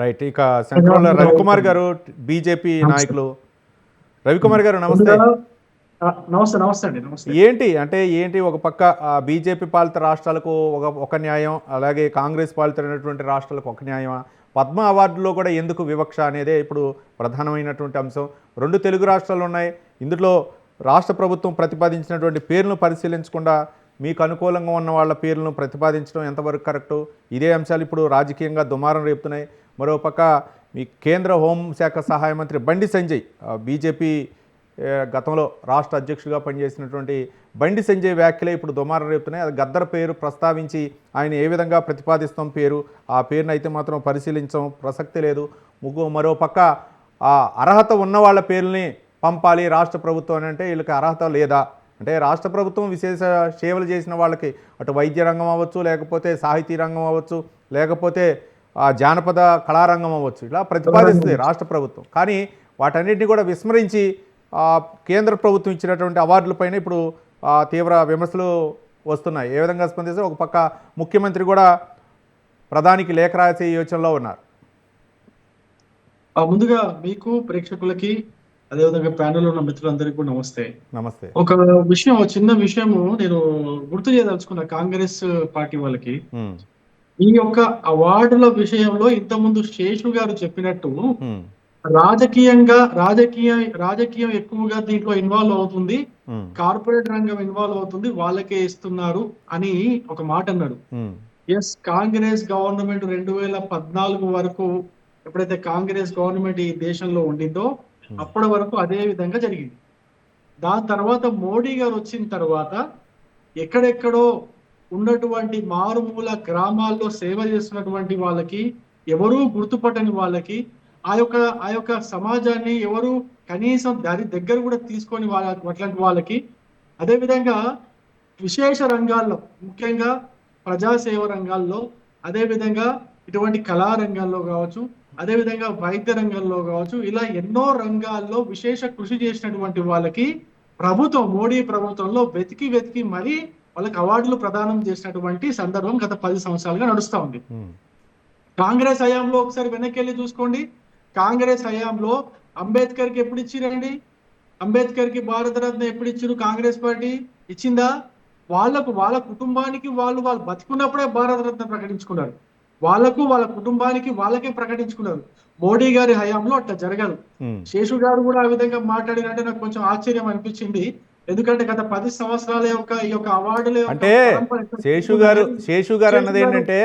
Right ఇక central Ravikumar గారు. BJP నాయకులు. రవికుమార్ గారు నమస్తే. నమస్తే నమస్తే అండి నమస్తే. ఏంటి అంటే ఏంటి ఒక పక్క బీజేపీ పాలిత రాష్ట్రాలకు ఒక ఒక న్యాయం అలాగే కాంగ్రెస్ పాలితమైనటువంటి రాష్ట్రాలకు ఒక న్యాయమా? పద్మ అవార్డులో కూడా ఎందుకు వివక్ష అనేదే ఇప్పుడు ప్రధానమైనటువంటి అంశం. రెండు తెలుగు రాష్ట్రాలు ఉన్నాయి. ఇందులో రాష్ట్ర ప్రభుత్వం ప్రతిపాదించినటువంటి పేర్లను పరిశీలించకుండా మీకు అనుకూలంగా ఉన్న వాళ్ళ పేర్లను ప్రతిపాదించడం ఎంతవరకు కరెక్టు? ఇదే అంశాలు ఇప్పుడు రాజకీయంగా దుమారం రేపుతున్నాయి. మరోపక్క మీ కేంద్ర హోంశాఖ సహాయ మంత్రి బండి సంజయ్ బీజేపీ గతంలో రాష్ట్ర అధ్యక్షుడిగా పనిచేసినటువంటి బండి సంజయ్ వ్యాఖ్యలే ఇప్పుడు దుమారం రేపుతున్నాయి. అది గద్దర్ పేరు ప్రస్తావించి ఆయన ఏ విధంగా ప్రతిపాదిస్తాం పేరు ఆ పేరును అయితే మాత్రం పరిశీలించడం ప్రసక్తి లేదు. ముగ్గు మరోపక్క ఆ అర్హత ఉన్న వాళ్ళ పేర్లని పంపాలి రాష్ట్ర ప్రభుత్వం అని అంటే వీళ్ళకి అర్హత లేదా? అంటే రాష్ట్ర ప్రభుత్వం విశేష సేవలు చేసిన వాళ్ళకి అటు వైద్య రంగం అవ్వచ్చు లేకపోతే సాహితీ రంగం అవ్వచ్చు లేకపోతే ఆ జానపద కళారంగం అవ్వచ్చు. ఇలా ప్రతిపాదిస్తుంది రాష్ట్ర ప్రభుత్వం. కానీ వాటన్నిటిని కూడా విస్మరించి ఆ, కేంద్ర ప్రభుత్వం ఇచ్చినటువంటి అవార్డులపైన ఇప్పుడు ఆ, తీవ్ర విమర్శలు వస్తున్నాయి. ఏ విధంగా స్పందిస్తే ఒక పక్క ముఖ్యమంత్రి కూడా ప్రధానికి లేఖ రాసే యోచనలో ఉన్నారు. ముందుగా మీకు ప్రేక్షకులకి అదేవిధంగా ప్యానెల్ ఉన్న మిత్రులందరికీ కూడా నమస్తే. నమస్తే. ఒక విషయం చిన్న విషయము నేను గుర్తు చేయదలుచుకున్న కాంగ్రెస్ పార్టీ వాళ్ళకి. ఈ యొక్క అవార్డుల విషయంలో ఇంతకుముందు శేషు గారు చెప్పినట్టు రాజకీయంగా రాజకీయ రాజకీయం ఎక్కువగా దీంట్లో ఇన్వాల్వ్ అవుతుంది. కార్పొరేట్ రంగం ఇన్వాల్వ్ అవుతుంది. వాళ్ళకే ఇస్తున్నారు అని ఒక మాట అన్నాడు. ఎస్ కాంగ్రెస్ గవర్నమెంట్ రెండు వేల పద్నాలుగు వరకు ఎప్పుడైతే కాంగ్రెస్ గవర్నమెంట్ ఈ దేశంలో ఉండిందో అప్పటి వరకు అదే విధంగా జరిగింది. దాని తర్వాత మోడీ గారు వచ్చిన తర్వాత ఎక్కడెక్కడో ఉన్నటువంటి మారుమూల గ్రామాల్లో సేవ చేస్తున్నటువంటి వాళ్ళకి ఎవరూ గుర్తుపట్టని వాళ్ళకి ఆ యొక్క ఆ యొక్క సమాజాన్ని ఎవరు కనీసం దాని దగ్గర కూడా తీసుకొని వాళ్ళ అట్లాంటి వాళ్ళకి అదేవిధంగా విశేష రంగాల్లో ముఖ్యంగా ప్రజాసేవ రంగాల్లో అదేవిధంగా ఇటువంటి కళారంగాల్లో కావచ్చు అదే విధంగా వైద్య రంగంలో కావచ్చు ఇలా ఎన్నో రంగాల్లో విశేష కృషి చేసినటువంటి వాళ్ళకి ప్రభుత్వం మోడీ ప్రభుత్వంలో వెతికి వెతికి మరీ వాళ్ళకి అవార్డులు ప్రదానం చేసినటువంటి సందర్భం గత పది సంవత్సరాలుగా నడుస్తా ఉంది. కాంగ్రెస్ హయాంలో ఒకసారి వెనక్కి వెళ్ళి చూసుకోండి. కాంగ్రెస్ హయాంలో అంబేద్కర్కి ఎప్పుడు ఇచ్చిరండి? అంబేద్కర్కి భారతరత్న ఎప్పుడు ఇచ్చిరు కాంగ్రెస్ పార్టీ? ఇచ్చిందా? వాళ్ళకు వాళ్ళ కుటుంబానికి వాళ్ళు వాళ్ళు బతికున్నప్పుడే భారతరత్న ప్రకటించుకున్నారు. వాళ్ళకు వాళ్ళ కుటుంబానికి వాళ్ళకే ప్రకటించుకున్నారు. మోడీ గారి హయాంలో అట్లా జరగదు. శేషు గారు కూడా ఆ విధంగా మాట్లాడినంటే నాకు కొంచెం ఆశ్చర్యం అనిపించింది. ఎందుకంటే గత పది సంవత్సరాల యొక్క ఈ యొక్క అవార్డుల అంటే శేషు గారు శేషు గారు అన్నది ఏంటంటే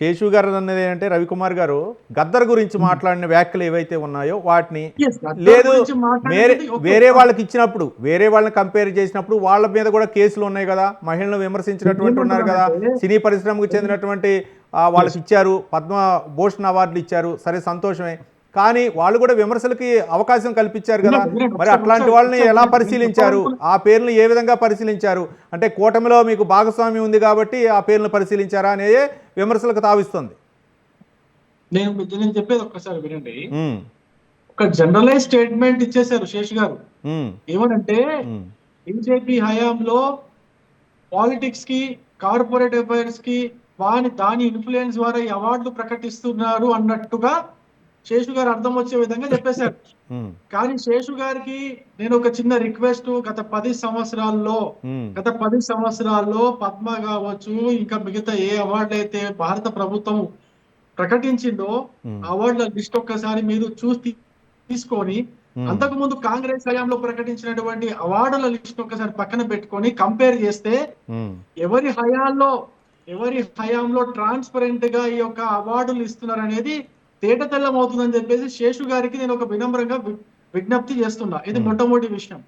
శేషు గారు అన్నది ఏంటంటే రవికుమార్ గారు గద్దర్ గురించి మాట్లాడిన వ్యాఖ్యలు ఏవైతే ఉన్నాయో వాటిని లేదు వేరే వాళ్ళకి ఇచ్చినప్పుడు వేరే వాళ్ళని కంపేర్ చేసినప్పుడు వాళ్ళ మీద కూడా కేసులు ఉన్నాయి కదా మహిళలను విమర్శించినటువంటి ఉన్నారు కదా సినీ పరిశ్రమకు చెందినటువంటి వాళ్ళకి ఇచ్చారు పద్మ భూషణ్ అవార్డులు ఇచ్చారు సరే సంతోషమే. కానీ వాళ్ళు కూడా విమర్శలకి అవకాశం కల్పించారు కదా. మరి అట్లాంటి వాళ్ళని ఎలా పరిశీలించారు? ఆ పేర్లను ఏ విధంగా పరిశీలించారు? అంటే కూటమిలో మీకు భాగస్వామ్యం ఉంది కాబట్టి ఆ పేర్లను పరిశీలించారా అనేది విమర్శలకు తావిస్తుంది. నేను నేను చెప్పేది ఒక్కసారి వినండి. ఒక జనరలైజ్ స్టేట్మెంట్ ఇచ్చేశారు శేష్ గారు. ఏమనంటే బీజేపీ హయాంలో పాలిటిక్స్కి కార్పొరేట్ అఫైర్స్కి వాని దాని ఇన్ఫ్లుయెన్స్ ద్వారా ఈ అవార్డులు ప్రకటిస్తున్నారు అన్నట్టుగా శేషు గారు అర్థం వచ్చే విధంగా చెప్పేశారు. కానీ శేషు గారికి నేను ఒక చిన్న రిక్వెస్ట్ గత పది సంవత్సరాల్లో గత పది సంవత్సరాల్లో పద్మ కావచ్చు ఇంకా మిగతా ఏ అవార్డులు అయితే భారత ప్రభుత్వం ప్రకటించిందో అవార్డుల లిస్ట్ ఒక్కసారి మీరు చూసి తీసుకొని. అంతకు ముందు కాంగ్రెస్ హయాంలో ప్రకటించినటువంటి అవార్డుల లిస్ట్ ఒక్కసారి పక్కన పెట్టుకొని కంపేర్ చేస్తే ఎవరి హయాంలో ఎవరి హయాంలో ట్రాన్స్పరెంట్గా ఈ యొక్క అవార్డులు ఇస్తున్నారు అనేది తేట తెల్లం అవుతుందని చెప్పేసి శేషు గారికి నేను ఒక వినమ్రంగా విజ్ఞప్తి చేస్తున్నా. ఇది. మొట్టమొదటి విషయం.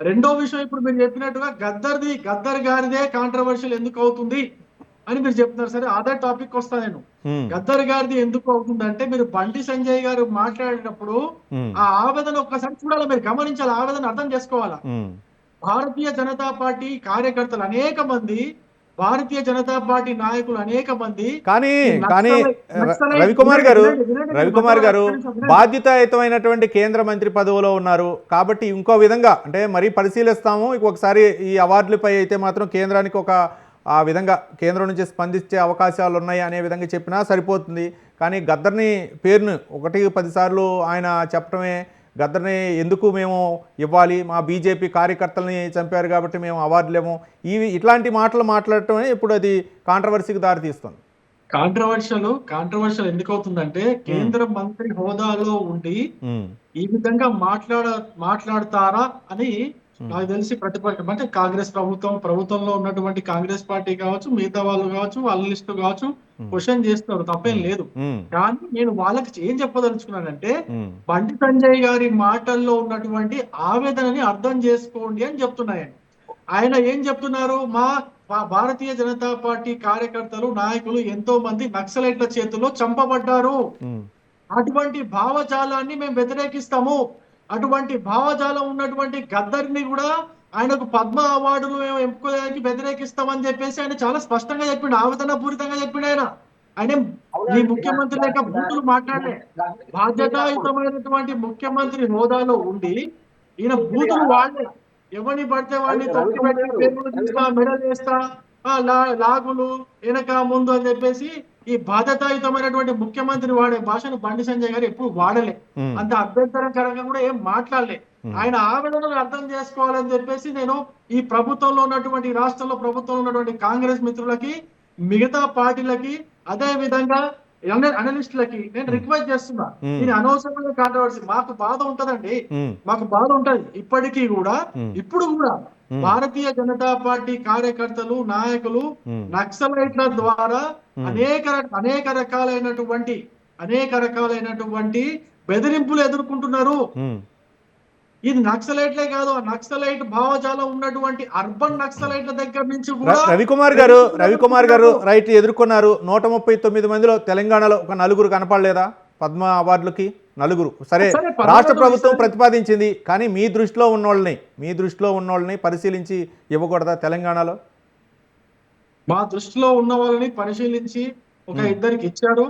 రెండో విషయం ఇప్పుడు మీరు చెప్పినట్టుగా గద్దర్ది గద్దర్ గారిదే కాంట్రవర్షియల్ ఎందుకు అవుతుంది అని మీరు చెప్తున్నారు. సరే అదే టాపిక్ వస్తా నేను. గద్దర్ గారిది ఎందుకు అవుతుందంటే మీరు బండి సంజయ్ గారు మాట్లాడినప్పుడు ఆ ఆవేదన ఒక్కసారి చూడాలి మీరు? గమనించాలి? ఆవేదన అర్థం చేసుకోవాలా? భారతీయ జనతా పార్టీ కార్యకర్తలు అనేక మంది భారతీయ జనతా పార్టీ నాయకులు అనేక మంది కానీ కానీ రవికుమార్ గారు రవికుమార్ గారు. బాధ్యతాయుతమైనటువంటి కేంద్ర మంత్రి పదవిలో ఉన్నారు కాబట్టి ఇంకో విధంగా అంటే మరీ పరిశీలిస్తాము ఒకసారి ఈ అవార్డులపై అయితే మాత్రం కేంద్రానికి ఒక ఆ విధంగా కేంద్రం నుంచి స్పందించే అవకాశాలు ఉన్నాయి అనే విధంగా చెప్పినా సరిపోతుంది కానీ గద్దర్ని పేరును ఒకటి పదిసార్లు ఆయన చెప్పడమే గద్దర్ని ఎందుకు మేము ఇవ్వాలి? మా బీజేపీ కార్యకర్తల్ని చంపారు కాబట్టి మేము అవార్డులేము ఇవి ఇట్లాంటి మాటలు మాట్లాడటమే ఇప్పుడు అది కాంట్రవర్సీకి దారితీస్తుంది. కాంట్రవర్షియల్ కాంట్రవర్షియల్ ఎందుకు అవుతుందంటే కేంద్ర మంత్రి హోదాలో ఉండి ఈ విధంగా మాట్లాడ మాట్లాడతారా అని నాకు తెలిసి ప్రతిపక్షం అంటే కాంగ్రెస్ ప్రభుత్వం ప్రభుత్వంలో ఉన్నటువంటి కాంగ్రెస్ పార్టీ కావచ్చు మిగతా వాళ్ళు కావచ్చు వాళ్ళ లిస్టు కావచ్చు క్వశ్చన్ చేస్తున్నారు. తప్పేం లేదు. ఉమ్, కానీ నేను వాళ్ళకి ఏం చెప్పదలుచుకున్నానంటే బండి సంజయ్ గారి మాటల్లో ఉన్నటువంటి ఆవేదనని అర్థం చేసుకోండి అని చెప్తున్నాయండి. ఆయన ఏం చెప్తున్నారు? మా భారతీయ జనతా పార్టీ కార్యకర్తలు నాయకులు ఎంతో మంది నక్సలైట్ల చేతుల్లో చంపబడ్డారు. అటువంటి భావజాలాన్ని మేము వ్యతిరేకిస్తాము. అటువంటి భావజాలం ఉన్నటువంటి గద్దర్ని కూడా ఆయనకు పద్మ అవార్డులు మేము ఎంపుకోవడానికి వ్యతిరేకిస్తామని చెప్పేసి ఆయన చాలా స్పష్టంగా చెప్పిండు ఆవేదన పూరితంగా చెప్పిండు ఆయన. ఆయన ఈ ముఖ్యమంత్రి లేక బూతులు మాట్లాడలే. బాధ్యతాయుతమైనటువంటి ముఖ్యమంత్రి హోదాలో ఉండి ఈయన బూతులు వాడలే. ఎవరిని పడితే వాడిని తొక్కి పెట్టి మెడల్ లా- లాగులు వెనక ముందు అని చెప్పేసి ఈ బాధ్యతాయుతమైనటువంటి ముఖ్యమంత్రి వాడే భాషను బండి సంజయ్ గారు ఎప్పుడు వాడలే. అంత అభ్యంతరకరంగా కూడా ఏం మాట్లాడలే. ఆయన ఆవేదనను అర్థం చేసుకోవాలని చెప్పేసి నేను ఈ ప్రభుత్వంలో ఉన్నటువంటి రాష్ట్రంలో ప్రభుత్వంలో ఉన్నటువంటి కాంగ్రెస్ మిత్రులకి మిగతా పార్టీలకి అదే విధంగా అనలిస్టులకి నేను రిక్వెస్ట్ చేస్తున్నా. ఇది అనవసరమైన కాంట్రవర్సీ మాకు బాధ ఉంటదండి. మాకు బాధ ఉంటది. ఇప్పటికీ కూడా. ఇప్పుడు కూడా. భారతీయ జనతా పార్టీ కార్యకర్తలు నాయకులు నక్సలైట్ల ద్వారా. అనేక అనేక రకాలైనటువంటి అనేక రకాలైనటువంటి బెదిరింపులు ఎదుర్కొంటున్నారు. ఇది నక్సలైట్లే కాదు ఆ నక్సలైట్ భావజాలం ఉన్నటువంటి అర్బన్ నక్సలైట్ల దగ్గర నుంచి కూడా రవికుమార్ గారు రవికుమార్ గారు రైట్ ఎదుర్కొన్నారు. నూట ముప్పై తొమ్మిది మందిలో తెలంగాణలో ఒక నలుగురు కనపడలేదా? పద్మ అవార్డులకి నలుగురు. సరే రాష్ట్ర ప్రభుత్వం. ప్రతిపాదించింది కానీ మీ దృష్టిలో ఉన్నోళ్ళని మీ దృష్టిలో ఉన్నోళ్ళని పరిశీలించి ఇవ్వకూడదా తెలంగాణలో? మా దృష్టిలో ఉన్న వాళ్ళని పరిశీలించి ఒక ఇద్దరికి ఇచ్చారు.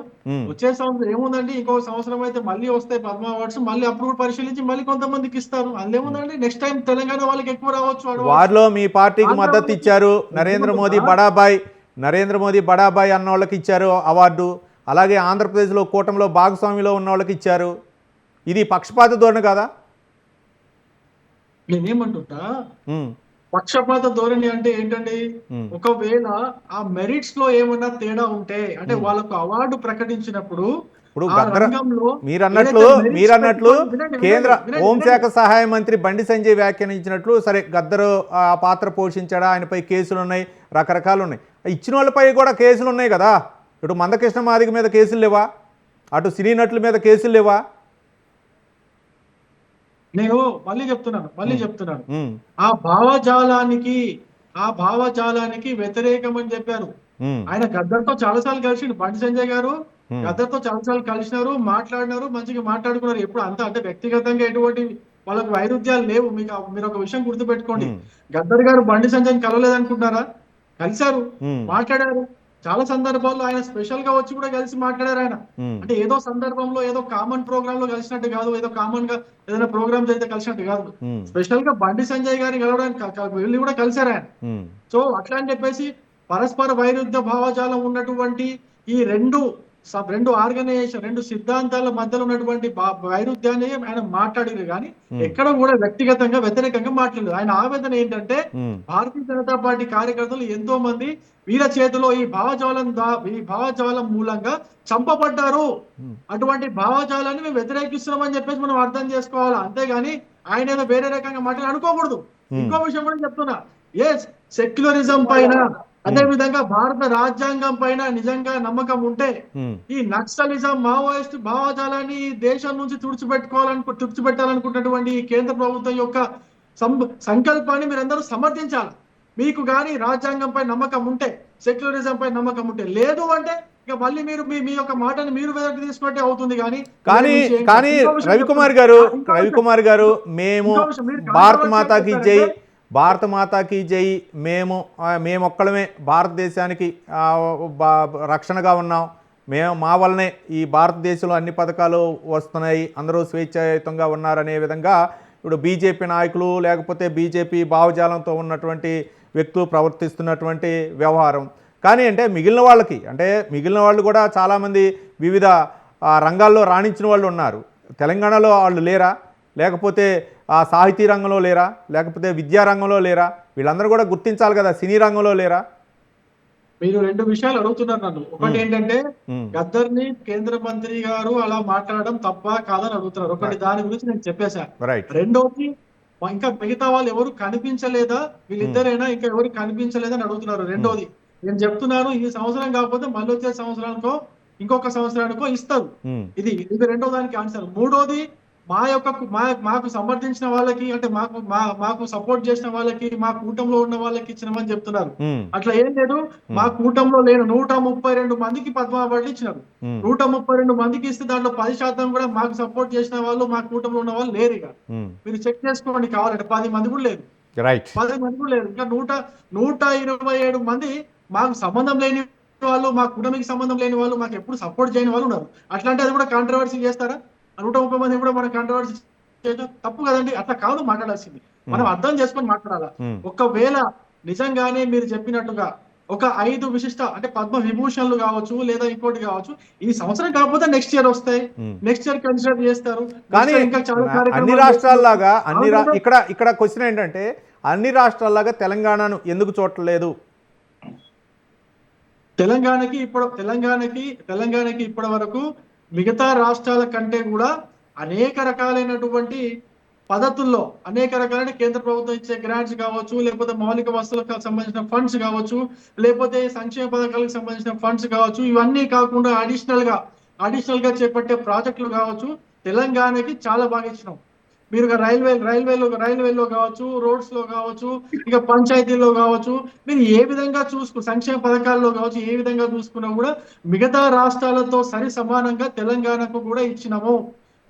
వచ్చే సంవత్సరం ఏముందండి? ఇంకో సంవత్సరం అయితే మళ్ళీ వస్తాయి పద్మ అవార్డ్స్ మళ్ళీ అప్పుడు పరిశీలించి మళ్ళీ కొంతమందికి ఇస్తారు. అందులో నెక్స్ట్ టైం తెలంగాణ వాళ్ళకి ఎక్కువ రావచ్చు. వారిలో మీ పార్టీకి మద్దతు ఇచ్చారు. నరేంద్ర మోదీ బడాబాయ్ నరేంద్ర మోదీ బడాబాయ్ అన్న వాళ్ళకి ఇచ్చారు అవార్డు. అలాగే ఆంధ్రప్రదేశ్లో కూటమిలో భాగస్వామిలో ఉన్న వాళ్ళకి ఇచ్చారు. ఇది పక్షపాత ధోరణి కదా? నేనేమంటుంటా? పక్షపాత ధోరణి అంటే ఏంటండి? ఒకవేళ ఆ మెరిట్స్లో ఏమన్నా తేడా ఉంటే అంటే వాళ్ళకు అవార్డు ప్రకటించినప్పుడు ఇప్పుడు merits మీరన్నట్లు పెట్టుకొని- వినండి, కేంద్ర హోంశాఖ సహాయ మంత్రి బండి సంజయ్ వ్యాఖ్యానించినట్లు సరే గద్దరు ఆ పాత్ర పోషించాడా? ఆయనపై కేసులు ఉన్నాయి రకరకాలు ఉన్నాయి ఇచ్చిన వాళ్ళపై కూడా కేసులు ఉన్నాయి కదా. ఇటు మందకృష్ణ మాదిగ మీద కేసులు లేవా? అటు సినీ నటుల మీద కేసులు లేవా? నేను మళ్ళీ చెప్తున్నాను మళ్ళీ చెప్తున్నాను. ఆ భావజాలానికి ఆ భావజాలానికి వ్యతిరేకం అని చెప్పారు ఆయన గద్దర్తో చాలాసార్లు కలిసిండు. బండి సంజయ్ గారు. గద్దర్తో చాలాసార్లు కలిసినారు మాట్లాడినారు మంచిగా మాట్లాడుకున్నారు. ఎప్పుడు అంతా అంటే వ్యక్తిగతంగా ఎటువంటి వాళ్ళకు వైరుధ్యాలు లేవు. మీకు మీరు ఒక విషయం గుర్తుపెట్టుకోండి. గద్దర్ గారు బండి సంజయ్ కలవలేదు అనుకుంటున్నారా కలిశారు మాట్లాడారు. చాలా సందర్భాల్లో ఆయన స్పెషల్గా వచ్చి కూడా కలిసి మాట్లాడారు ఆయన. అంటే ఏదో సందర్భంలో ఏదో కామన్ ప్రోగ్రామ్లో కలిసినట్టు కాదు ఏదో కామన్గా ఏదైనా ప్రోగ్రామ్ జరిగితే కలిసినట్టు కాదు. స్పెషల్గా బండి సంజయ్ గారిని కలవడానికి వెళ్ళి కూడా కలిశారు ఆయన. సో అట్లా అని చెప్పేసి పరస్పర వైరుధ్య భావజాలం ఉన్నటువంటి ఈ రెండు రెండు ఆర్గనైజేషన్ రెండు సిద్ధాంతాల మధ్యలో ఉన్నటువంటి వైరుధ్యాన్ని ఆయన మాట్లాడారు కానీ. ఎక్కడ కూడా వ్యక్తిగతంగా వ్యతిరేకంగా మాట్లాడలేదు ఆయన ఆవేదన ఏంటంటే భారతీయ జనతా పార్టీ కార్యకర్తలు ఎంతో మంది వీళ్ళ చేతిలో ఈ భావజాలం ఈ భావజాలం మూలంగా చంపబడ్డారు. అటువంటి భావజాలాన్ని మేము వ్యతిరేకిస్తున్నామని చెప్పేసి మనం అర్థం చేసుకోవాలి అంతేగాని ఆయన ఏదో వేరే రకంగా మాట్లాడి అనుకోకూడదు. ఇంకో విషయం కూడా చెప్తున్నా ఎస్ సెక్యులరిజం పైన అదే విధంగా భారత రాజ్యాంగం పైన నిజంగా నమ్మకం ఉంటే ఈ నక్సలిజం మావోయిస్ట్ భావజాలాన్ని ఈ దేశం నుంచి తుడిచిపెట్టుకోవాలనుకు తుడిచిపెట్టాలనుకున్నటువంటి ఈ కేంద్ర ప్రభుత్వం యొక్క సంకల్పాన్ని మీరందరూ సమర్థించాలి. మీకు కానీ రాజ్యాంగంపై నమ్మకం ఉంటే సెక్యులరిజం పై నమ్మకం ఉంటే లేదు అంటే ఇక మళ్ళీ మీరు మీ మీ యొక్క మాటని మీరు వెనక్కి తీసుకుంటే అవుతుంది కానీ కానీ కానీ రవికుమార్. గారు రవికుమార్ గారు మేము భారత మాతాకి జై భారత మాతాకి జై. మేము మేమొక్కడమే భారతదేశానికి రక్షణగా ఉన్నాం. మేము మా వల్లనే ఈ భారతదేశంలో అన్ని పథకాలు వస్తున్నాయి. అందరూ స్వేచ్ఛాయుతంగా ఉన్నారనే విధంగా ఇప్పుడు బీజేపీ నాయకులు లేకపోతే బీజేపీ భావజాలంతో ఉన్నటువంటి వ్యక్తులు ప్రవర్తిస్తున్నటువంటి వ్యవహారం. కానీ అంటే మిగిలిన వాళ్ళకి అంటే మిగిలిన వాళ్ళు కూడా చాలామంది వివిధ రంగాల్లో రాణించిన వాళ్ళు ఉన్నారు. తెలంగాణలో వాళ్ళు లేరా? లేకపోతే ఆ సాహితీ రంగంలో లేరా? లేకపోతే విద్యా రంగంలో లేరా? వీళ్ళందరూ కూడా గుర్తించాలి కదా సినీ రంగంలో లేరా? మీరు రెండు విషయాలు అడుగుతున్నారు నన్ను. ఒకటి ఏంటంటే గద్దర్ని కేంద్ర మంత్రి గారు అలా మాట్లాడడం తప్ప కాదని అడుగుతున్నారు. ఒకటి దాని గురించి నేను చెప్పేశా. రైట్ రెండోది ఇంకా మిగతా వాళ్ళు ఎవరు కనిపించలేదా? వీళ్ళిద్దరైనా ఇంకా ఎవరు కనిపించలేదా అని అడుగుతున్నారు. రెండోది నేను చెప్తున్నాను ఈ సంవత్సరం కాకపోతే మళ్ళీ వచ్చే సంవత్సరానికో ఇంకొక సంవత్సరానికో ఇస్తారు. ఇది ఇది రెండో దానికి ఆన్సర్. మూడోది మా యొక్క మా మాకు సమర్థించిన వాళ్ళకి అంటే మాకు మా మాకు సపోర్ట్ చేసిన వాళ్ళకి మా కూటంలో ఉన్న వాళ్ళకి ఇచ్చినామని చెప్తున్నారు. అట్లా ఏం లేదు. మా కూటంలో లేని నూట ముప్పై రెండు మందికి పద్మ అవార్డులు ఇచ్చినారు. నూట ముప్పై రెండు మందికి ఇస్తే దాంట్లో పది శాతం కూడా మాకు సపోర్ట్ చేసిన వాళ్ళు మా కూటంలో ఉన్న వాళ్ళు లేరు ఇక. మీరు చెక్ చేసుకోండి కావాలంటే పది మంది కూడా లేదు పది మంది కూడా లేరు. ఇంకా నూట నూట ఇరవై ఏడు మంది మాకు సంబంధం లేని వాళ్ళు మా కుటుంబకి సంబంధం లేని వాళ్ళు మాకు ఎప్పుడు సపోర్ట్ చేయని వాళ్ళు ఉన్నారు. అట్లాంటి అది కూడా కాంట్రవర్సీ చేస్తారా? నూట ముప్పై మంది కూడా మనం కాంట్రవర్సీ చేయడం తప్పు కదండి అట్లా కాదు మాట్లాడాల్సింది. మనం అర్థం చేసుకొని మాట్లాడాలా? ఒకవేళ నిజంగానే మీరు చెప్పినట్టుగా ఒక ఐదు విశిష్ట అంటే పద్మ విభూషణలు కావచ్చు లేదా ఇంకోటి కావచ్చు ఈ సంవత్సరం కాకపోతే నెక్స్ట్ ఇయర్ వస్తాయి. నెక్స్ట్ ఇయర్ కన్సిడర్ చేస్తారు. కానీ ఇంకా చాలా అన్ని రాష్ట్రాల్లాగా అన్ని. ఇక్కడ ఇక్కడ క్వశ్చన్ ఏంటంటే అన్ని రాష్ట్రాల్లాగా తెలంగాణను ఎందుకు చూడలేదు తెలంగాణకి ఇప్పుడు తెలంగాణకి తెలంగాణకి ఇప్పటి వరకు మిగతా రాష్ట్రాల కంటే కూడా అనేక రకాలైనటువంటి పద్ధతుల్లో అనేక రకాలైన కేంద్ర ప్రభుత్వం ఇచ్చే గ్రాంట్స్ కావచ్చు లేకపోతే మౌలిక వస్తువులకు సంబంధించిన ఫండ్స్ కావచ్చు లేకపోతే సంక్షేమ పథకాలకు సంబంధించిన ఫండ్స్ కావచ్చు ఇవన్నీ కాకుండా అడిషనల్గా అడిషనల్గా చేపట్టే ప్రాజెక్టులు కావచ్చు తెలంగాణకి చాలా బాగా ఇచ్చినాం. మీరు ఇక రైల్వే రైల్వేలో రైల్వేలో కావచ్చు రోడ్స్లో కావచ్చు ఇక పంచాయతీలో కావచ్చు మీరు ఏ విధంగా చూసుకు సంక్షేమ పథకాల్లో కావచ్చు ఏ విధంగా చూసుకున్నా కూడా మిగతా రాష్ట్రాలతో సరి సమానంగా తెలంగాణకు కూడా ఇచ్చినాము.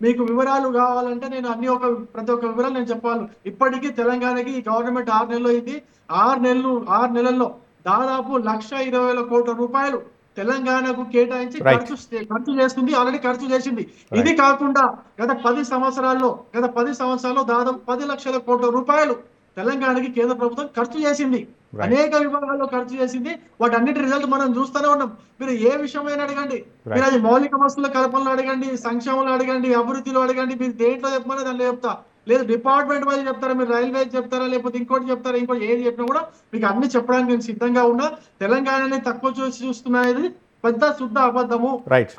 మీకు వివరాలు కావాలంటే నేను అన్ని ఒక ప్రతి ఒక్క వివరాలు నేను చెప్పాలి. ఇప్పటికీ తెలంగాణకి ఈ గవర్నమెంట్ ఆరు నెలలు ఇది ఆరు నెలలు ఆరు నెలల్లో దాదాపు లక్ష ఇరవై వేల కోట్ల రూపాయలు తెలంగాణకు కేటాయించి. ఖర్చు ఖర్చు చేస్తుంది ఆల్రెడీ ఖర్చు చేసింది. ఇది కాకుండా గత పది సంవత్సరాల్లో గత పది సంవత్సరాల్లో దాదాపు పది లక్షల కోట్ల రూపాయలు తెలంగాణకి కేంద్ర ప్రభుత్వం ఖర్చు చేసింది. అనేక విభాగాల్లో ఖర్చు చేసింది. వాటన్నిటి రిజల్ట్ మనం చూస్తూనే ఉన్నాం. మీరు ఏ విషయమైనా అడగండి. మీరు అది మౌలిక వస్తువుల కల్పనలో అడగండి సంక్షేమంలో అడగండి అభివృద్ధిలో అడగండి. మీరు దేంట్లో చెప్పమని దాంట్లో చెప్తా. లేదు డిపార్ట్మెంట్ వైజ్ చెప్తారా మీరు రైల్వే చెప్తారా లేకపోతే ఇంకోటి చెప్తారా ఇంకోటి ఏది చెప్పినా కూడా మీకు అన్ని చెప్పడానికి నేను సిద్ధంగా ఉన్నా. తెలంగాణని తక్కువ చూసి చూస్తున్నది పెద్ద శుద్ధ అబద్ధము.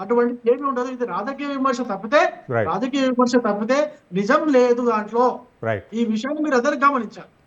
అటువంటి ఏమి ఉండదు. ఇది రాజకీయ విమర్శ తప్పితే రాజకీయ విమర్శ తప్పితే నిజం లేదు దాంట్లో. ఈ విషయాన్ని మీరు అందరు గమనించాలి.